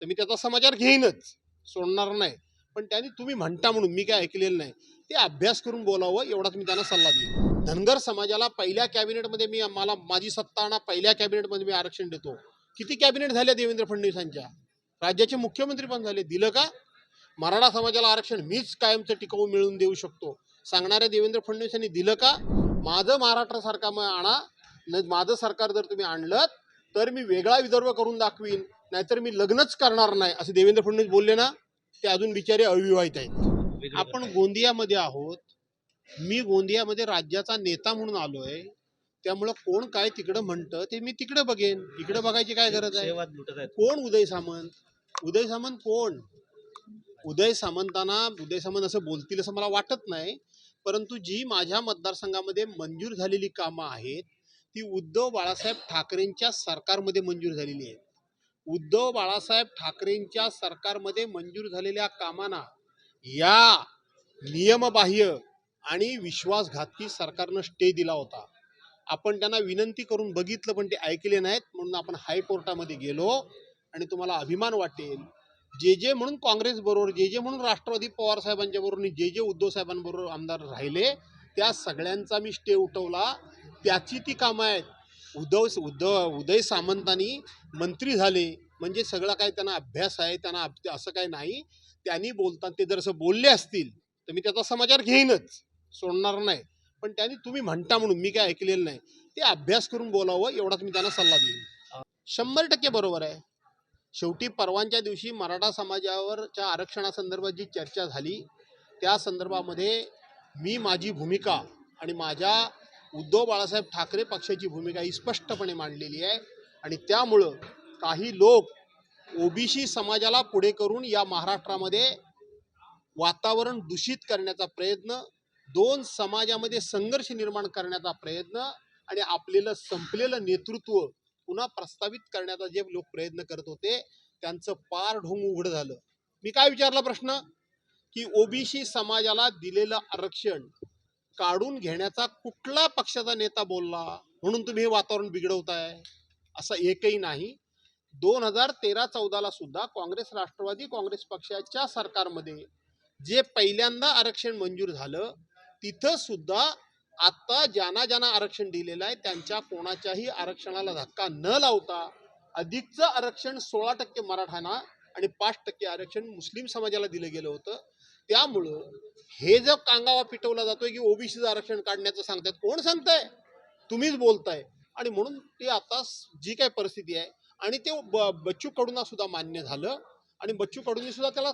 तर मी त्याचा समाचार घेईनच. सोडणार नाही. पण त्यांनी तुम्ही म्हणता म्हणून मी काय ऐकलेलं नाही. ते अभ्यास करून बोलावं एवढाच मी त्यांना सल्ला देईन. धनगर समाजाला पहिल्या कॅबिनेटमध्ये मी मला माझी सत्ता आणा पहिल्या कॅबिनेटमध्ये मी आरक्षण देतो. किती कॅबिनेट झाल्या देवेंद्र फडणवीसांच्या? राज्याचे मुख्यमंत्री पण झाले. दिलं का? मराठा समाजाला आरक्षण मीच कायमचं टिकवून मिळवून देऊ शकतो. सांगणाऱ्या देवेंद्र फडणवीसांनी दिलं का? माझं महाराष्ट्र सरकार मग आणा. न माझं सरकार जर तुम्ही आणलं तर मी वेगळा विदर्भ करून दाखवीन. नाहीतर मी लग्नच करणार नाही असे देवेंद्र फडणवीस बोलले ना ते अजून बिचारे अविवाहित आहेत. आपण गोंदियामध्ये आहोत. मी गोंदियामध्ये राज्याचा नेता म्हणून आलोय. त्यामुळं कोण काय तिकडं म्हणतं ते मी तिकडं बघेन. इकडं बघायची काय गरज आहे? कोण उदय सामंत? उदय सामंत कोण? उदय सामंतांना उदय सामंत असं बोलतील असं मला वाटत नाही. परंतु जी माझ्या मतदारसंघामध्ये मंजूर झालेली कामं आहेत ती उद्धव बाळासाहेब ठाकरेंच्या सरकारमध्ये मंजूर झालेली आहेत. उद्धव बाळासाहेब ठाकरेंच्या सरकारमध्ये मंजूर झालेल्या कामांना या नियमबाह्य आणि विश्वासघातकी सरकारनं स्टे दिला होता. आपण त्यांना विनंती करून बघितलं पण ते ऐकले नाहीत म्हणून आपण हायकोर्टामध्ये गेलो आणि तुम्हाला अभिमान वाटेल. जे जे म्हणून काँग्रेस बरोबर जे जे म्हणून राष्ट्रवादी पवार साहेबांच्या बरोबर जे जे उद्धव साहेबांबरोबर आमदार राहिले त्या सगळ्यांचा मी स्टे उठवला. त्याची ती कामं आहेत उद्धव उद्धव उदय सामंतांनी मंत्री झाले. म्हणजे सगळं काय त्यांना अभ्यास आहे त्यांना असं काय नाही. त्यांनी बोलतात ते जर असं बोलले असतील तर मी त्याचा समाचार घेईनच. सोडणार नाही. पण त्यांनी तुम्ही म्हणता म्हणून मी काय ऐकलेलं नाही. ते अभ्यास करून बोलावं एवढाच मी त्यांना सल्ला देईन. शंभर टक्के बरोबर आहे. शेवटी परवांच्या दिवशी मराठा समाजावरच्या आरक्षणासंदर्भात जी चर्चा झाली त्या संदर्भामध्ये मी माझी भूमिका आणि माझ्या उद्धव बाळासाहेब ठाकरे पक्षाची भूमिका ही स्पष्टपणे मांडलेली आहे. आणि त्यामुळं काही लोक ओबीसी समाजाला पुढे करून या महाराष्ट्रामध्ये वातावरण दूषित करण्याचा प्रयत्न दोन समाजामध्ये संघर्ष निर्माण करण्याचा प्रयत्न आणि आपलेलं संपलेलं नेतृत्व पुन्हा प्रस्तावित करण्याचा जे लोक प्रयत्न करत होते त्यांचं पार ढोंग उघड झालं. मी काय विचारला प्रश्न? की ओबीसी समाजाला दिलेलं आरक्षण काढून घेण्याचा कुठला पक्षाचा नेता बोलला म्हणून तुम्ही हे वातावरण बिघडवताय? असं एकही नाही. दोन हजार तेरा चौदाला सुद्धा काँग्रेस राष्ट्रवादी काँग्रेस पक्षाच्या सरकारमध्ये जे पहिल्यांदा आरक्षण मंजूर झालं तिथं सुद्धा आता ज्यांना ज्यांना आरक्षण दिलेलं आहे त्यांच्या कोणाच्याही आरक्षणाला धक्का न लावता अधिकचं आरक्षण सोळा टक्के मराठांना आणि पाच टक्के आरक्षण मुस्लिम समाजाला दिलं गेलं होतं. त्यामुळं हे जो कांगावा पिटवला जातोय की ओबीसीचं आरक्षण काढण्याचं सांगतायत कोण सांगताय? तुम्हीच बोलताय. आणि म्हणून ते आता जी काय परिस्थिती आहे आणि ते बच्चू कडूंना सुद्धा मान्य झालं. आणि बच्चू कडूंनी सुद्धा त्याला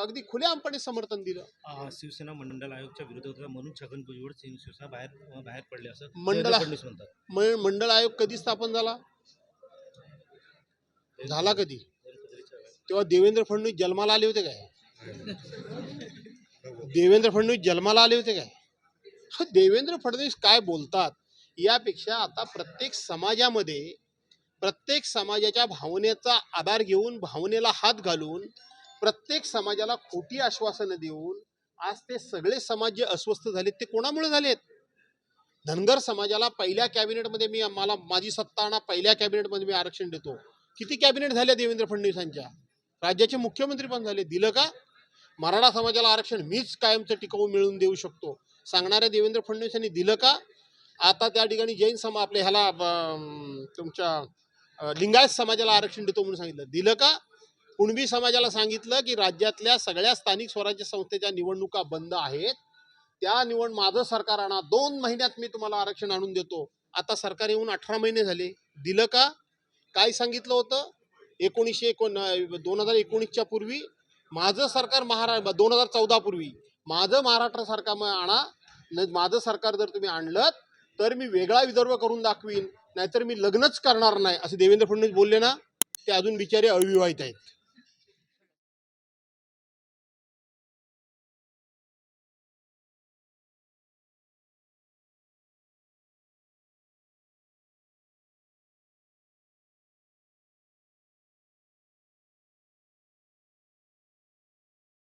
अगदी खुलेआमपणे समर्थन दिलं. शिवसेना मंडल आयोगच्या विरोधात म्हणून छगन भुजबळ शिव- शिवसेना बाहेर बाहेर पडले असं मंडळ- मंडळ आयोग कधी स्थापन झाला? झाला कधी? तेव्हा देवेंद्र फडणवीस जन्माला आले होते काय? देवेंद्र फडणवीस जन्माला आले होते काय? देवेंद्र फडणवीस काय बोलतात यापेक्षा आता प्रत्येक समाजामध्ये प्रत्येक समाजाच्या भावनेचा आधार घेऊन भावनेला हात घालून प्रत्येक समाजाला खोटी आश्वासनं देऊन आज ते सगळे समाज जे अस्वस्थ झालेत ते कोणामुळे झालेत? धनगर समाजाला पहिल्या कॅबिनेटमध्ये मी मला माझी सत्ता आणा पहिल्या कॅबिनेटमध्ये मी आरक्षण देतो. किती कॅबिनेट झाल्या देवेंद्र फडणवीसांच्या? राज्याचे मुख्यमंत्री पण झाले. दिलं का? मराठा समाजाला आरक्षण मीच कायमचं टिकवून मिळवून देऊ शकतो. सांगणाऱ्या देवेंद्र फडणवीसांनी दिलं का? आता त्या ठिकाणी जैन समाज आपल्या ह्याला तुमच्या लिंगायत समाजाला आरक्षण देतो म्हणून सांगितलं. दिलं का? कुणबी समाजाला सांगितलं की राज्यातल्या सगळ्या स्थानिक स्वराज्य संस्थेच्या निवडणुका बंद आहेत. त्या निवड माझं सरकार आणा. दोन महिन्यात मी तुम्हाला आरक्षण आणून देतो. आता सरकार येऊन अठरा महिने झाले. दिलं का? काय सांगितलं होतं? एकोणीसशे एकोण दोन हजार एकोणीसच्या पूर्वी माझं सरकार महारा दोन हजार चौदा पूर्वी. माझं महाराष्ट्र सरकार आणा न माझं सरकार जर तुम्ही आणलं तर मी वेगळा विदर्भ करून दाखवीन. नाहीतर मी लग्नच करणार नाही असे देवेंद्र फडणवीस बोलले ना ते अजून बिचारे अविवाहित आहेत.